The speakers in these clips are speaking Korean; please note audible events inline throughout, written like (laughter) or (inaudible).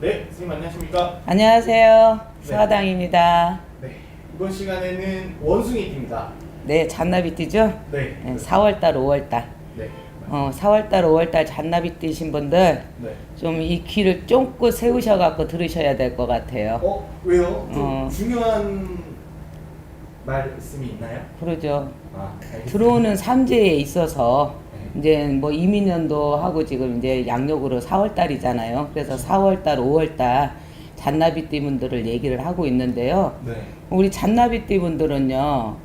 네, 선생님 안녕하십니까? 안녕하세요. 네. 서하당입니다. 네, 이번 시간에는 원숭이 띠입니다. 네, 잔나비띠죠? 네, 네, 4월달, 5월달. 네, 어, 4월달, 5월달 잔나비띠신 분들 네. 좀 이 귀를 쫑긋 세우셔갖고 들으셔야 될 것 같아요. 어, 왜요? 좀 어. 중요한 말씀이 있나요? 그러죠. 아, 알겠습니다. 들어오는 삼재에 있어서 네. 이제 뭐 이민년도 하고 지금 이제 양력으로 4월달이잖아요. 그래서 4월달, 5월달 잔나비띠 분들을 얘기를 하고 있는데요. 네, 우리 잔나비띠 분들은요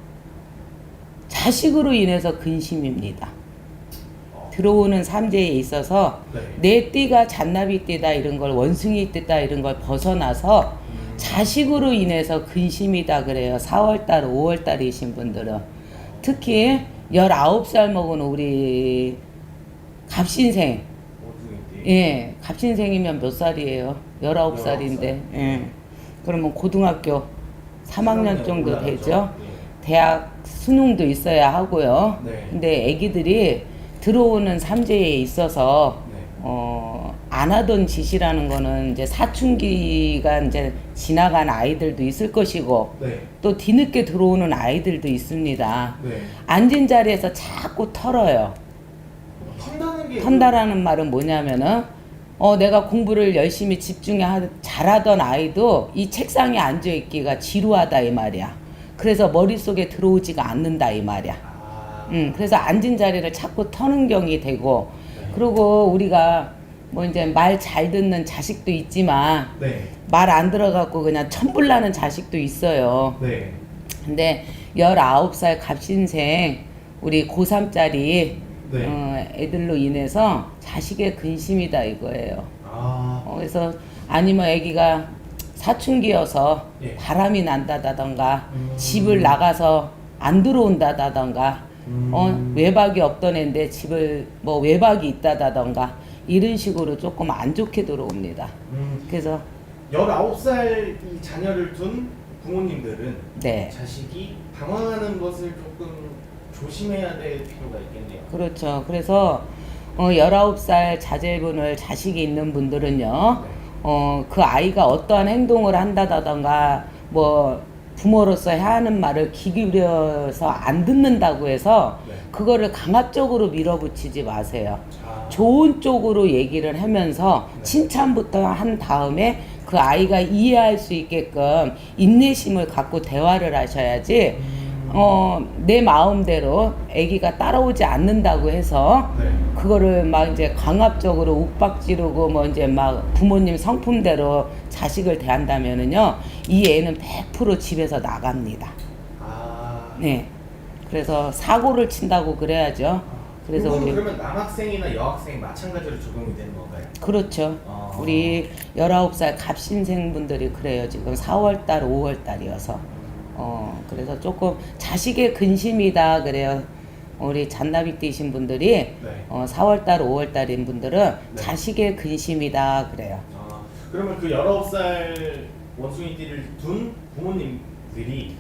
자식으로 인해서 근심입니다. 어, 들어오는 삼재에 있어서 네. 내 띠가 잔나비 띠다 이런 걸 원숭이 띠다 이런 걸 벗어나서 음, 자식으로 인해서 근심이다 그래요. 4월달, 5월달이신 분들은 특히 19살 먹은 우리 갑신생. 예, 갑신생이면 몇 살이에요? 19살인데. 예. 그러면 고등학교 3학년 정도 올라가죠. 되죠. 대학 수능도 있어야 하고요. 네. 근데 아기들이 들어오는 삼재에 있어서 네. 어, 안 하던 짓이라는 거는 이제 사춘기가 이제 지나간 아이들도 있을 것이고 네, 또 뒤늦게 들어오는 아이들도 있습니다. 네. 앉은 자리에서 자꾸 털어요. 턴다는 게 턴다라는 말은 뭐냐면은 어 내가 공부를 열심히 집중해 하, 잘하던 아이도 이 책상에 앉아 있기가 지루하다 이 말이야. 그래서 머릿속에 들어오지가 않는다 이 말이야. 아, 음, 그래서 앉은 자리를 자꾸 터는 경이 되고 네. 그리고 우리가 뭐 이제 말 잘 듣는 자식도 있지만 네, 말 안 들어갖고 그냥 천불나는 자식도 있어요. 네, 근데 19살 갑신생 우리 고3짜리 네. 어, 애들로 인해서 자식의 근심이다 이거예요. 아, 어, 그래서 아니면 애기가 사춘기여서 예. 바람이 난다던가 음. 집을 나가서 안 들어온다던가 음. 어, 외박이 없던 애인데 집을 뭐 외박이 있다던가 이런 식으로 조금 안 좋게 들어옵니다. 음, 그래서 19살 이 자녀를 둔 부모님들은 네. 자식이 당황하는 것을 조금 조심해야 될 필요가 있겠네요. 그렇죠. 그래서 어, 19살 자제분을 자식이 있는 분들은요. 네. 어, 그 아이가 어떠한 행동을 한다던가 뭐 부모로서 해야 하는 말을 귀 기울여서 안 듣는다고 해서 네. 그거를 강압적으로 밀어붙이지 마세요. 자, 좋은 쪽으로 얘기를 하면서 네. 칭찬부터 한 다음에 그 아이가 이해할 수 있게끔 인내심을 갖고 대화를 하셔야지 음, 어, 내 마음대로 아기가 따라오지 않는다고 해서 네. 그거를 막 이제 강압적으로 욱박 지르고 뭐 이제 막 부모님 성품대로 자식을 대한다면은요 이 애는 100% 집에서 나갑니다. 아, 네. 그래서 사고를 친다고 그래야죠. 그래서 우리 그러면 남학생이나 여학생 마찬가지로 적용이 되는 건가요? 그렇죠. 아. 우리 19살 갑신생 분들이 그래요. 지금 4월 달, 5월 달이어서. 어, 그래서 조금 자식의 근심이다 그래요. 우리 잔나비띠신 분들이 네. 어, 4월 달, 5월 달인 분들은 네. 자식의 근심이다 그래요. 아, 그러면 그 19살 원숭이띠를 둔 부모님들이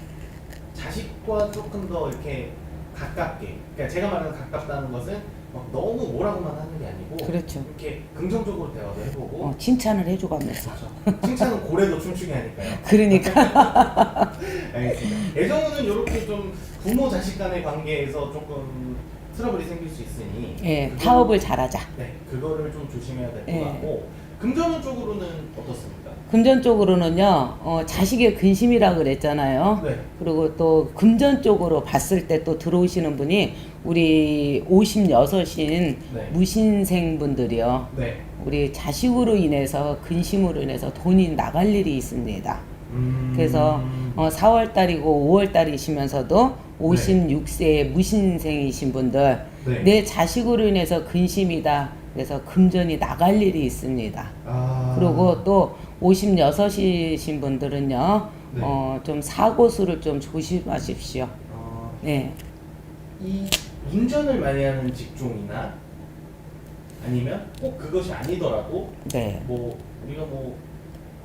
자식과 조금 더 이렇게 가깝게 그러니까 제가 말하는 가깝다는 것은 막 너무 뭐라고만 하는 게 아니고 그렇죠. 이렇게 긍정적으로 대화도 해보고 어, 칭찬을 해줘가면서. 그렇죠. 칭찬은 고래도 춤추게 하니까요. (laughs) 그러니까. (laughs) 알겠습니다. 애정은 이렇게 좀 부모 자식 간의 관계에서 조금 트러블이 생길 수 있으니 예, 그거를- 타협을 잘하자. 네, 그거를 좀 조심해야 될 것 예. 같고 금전운 쪽으로는 어떻습니까? 금전 쪽으로는요, 어, 자식의 근심이라 그랬잖아요. 네. 그리고 또 금전 쪽으로 봤을 때 또 들어오시는 분이 우리 56인 네. 무신생 분들이요. 네. 우리 자식으로 인해서 근심으로 인해서 돈이 나갈 일이 있습니다. 음... 그래서 어, 4월 달이고 5월 달이시면서도 56세의 무신생이신 분들 네. 내 자식으로 인해서 근심이다. 그래서 금전이 나갈 일이 있습니다. 아... 그리고 또 56이신 분들은요, 네. 어, 좀 사고 수를 좀 조심하십시오. 어, 네. 이 운전을 많이 하는 직종이나 아니면 꼭 그것이 아니더라도 네. 뭐 우리가 뭐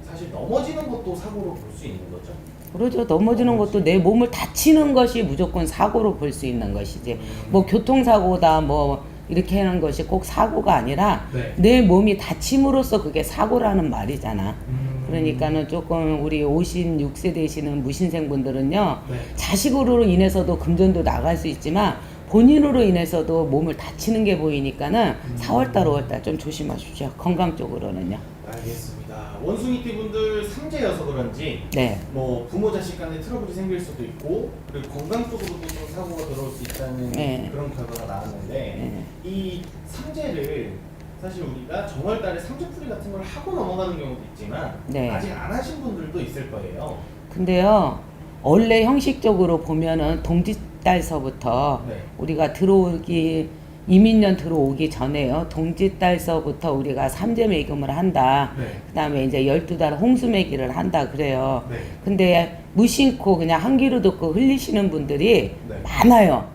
사실 넘어지는 것도 사고로 볼 수 있는 거죠. 그러죠. 넘어지는 것도 내 몸을 다치는 것이 무조건 사고로 볼 수 있는 것이지. 뭐 교통사고다, 뭐 이렇게 하는 것이 꼭 사고가 아니라 네. 내 몸이 다침으로써 그게 사고라는 말이잖아. 음. 그러니까는 조금 우리 56세 되시는 무신생분들은요. 네. 자식으로 인해서도 금전도 나갈 수 있지만 본인으로 인해서도 몸을 다치는 게 보이니까는 음. 4월달, 5월달 좀 조심하십시오. 건강 쪽으로는요. 알겠습니다. 원숭이띠 분들 삼재여서 그런지 네. 뭐 부모 자식 간에 트러블이 생길 수도 있고 그리고 건강 쪽으로도 좀 사고가 들어올 수 있다는 네. 그런 결과가 나왔는데 네. 이 삼재를 사실 우리가 정월달에 삼재풀이 같은 걸 하고 넘어가는 경우도 있지만 네. 아직 안 하신 분들도 있을 거예요. 근데요, 원래 형식적으로 보면은 동짓달서부터 네. 우리가 들어오기 이민년 들어오기 전에요. 동짓달서부터 우리가 삼재 매금을 한다. 네. 그다음에 이제 12달 홍수 매기를 한다 그래요. 네. 근데 무심코 그냥 한 귀로 듣고 흘리시는 분들이 네. 많아요.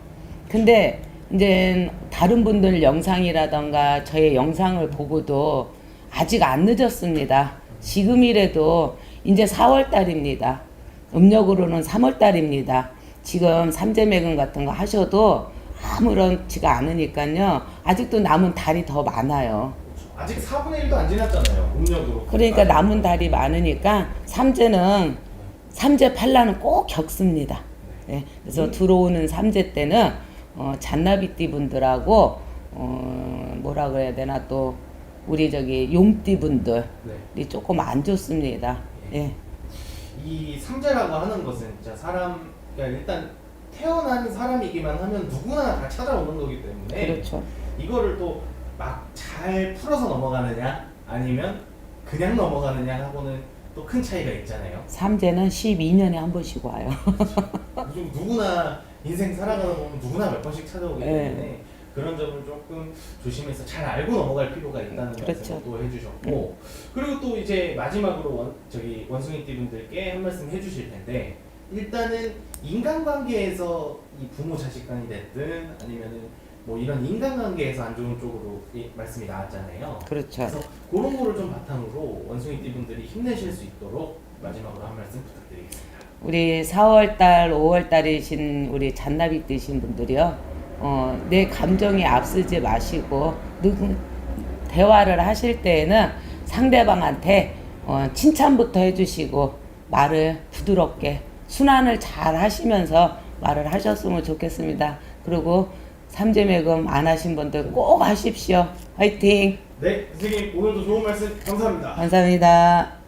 근데 이제 다른 분들 영상이라던가 저의 영상을 보고도 아직 안 늦었습니다. 지금이라도 이제 4월 달입니다. 음력으로는 3월 달입니다. 지금 삼재 매금 같은 거 하셔도 아무렇지가 않으니까요. 아직도 남은 달이 더 많아요. 아직 4분의 1도 안 지났잖아요. 음력으로. 그러니까 남은 달이 많으니까 삼재는 삼재 팔라는 꼭 겪습니다. 네, 그래서 들어오는 삼재 때는 어, 잔나비띠 분들하고 어, 뭐라 그래야 되나 또 우리 저기 용띠 분들이 네. 조금 안 좋습니다. 예. 이 삼재라고 하는 것은 진짜 사람 그러니까 일단 태어난 사람이기만 하면 누구나 다 찾아오는 거기 때문에 그렇죠. 이거를 또 막 잘 풀어서 넘어가느냐 아니면 그냥 넘어가느냐 하고는 또 큰 차이가 있잖아요. 삼재는 12년에 한 번씩 와요. (laughs) 좀 누구나 인생 살아가다 보면 누구나 몇 번씩 찾아오기 네. 때문에 그런 점을 조금 조심해서 잘 알고 넘어갈 필요가 있다는 그렇죠. 말씀을 또 해주셨고 그리고 또 이제 마지막으로 원, 저기 원숭이띠 분들께 한 말씀 해주실 텐데 일단은 인간관계에서 이 부모 자식 간이 됐든 아니면은 뭐 이런 인간관계에서 안 좋은 쪽으로 이 말씀이 나왔잖아요. 그렇죠. 그래서 그런 거를 좀 바탕으로 원숭이 띠 분들이 힘내실 수 있도록 마지막으로 한 말씀 부탁드리겠습니다. 우리 4월달, 5월달이신 우리 잔나비 뜨신 분들이요. 어, 내 감정에 앞서지 마시고 누구 대화를 하실 때에는 상대방한테 어, 칭찬부터 해주시고 말을 부드럽게 순환을 잘 하시면서 말을 하셨으면 좋겠습니다. 그리고 삼재 매금 안 하신 분들 꼭 하십시오. 화이팅! 네, 선생님 오늘도 좋은 말씀 감사합니다. 감사합니다.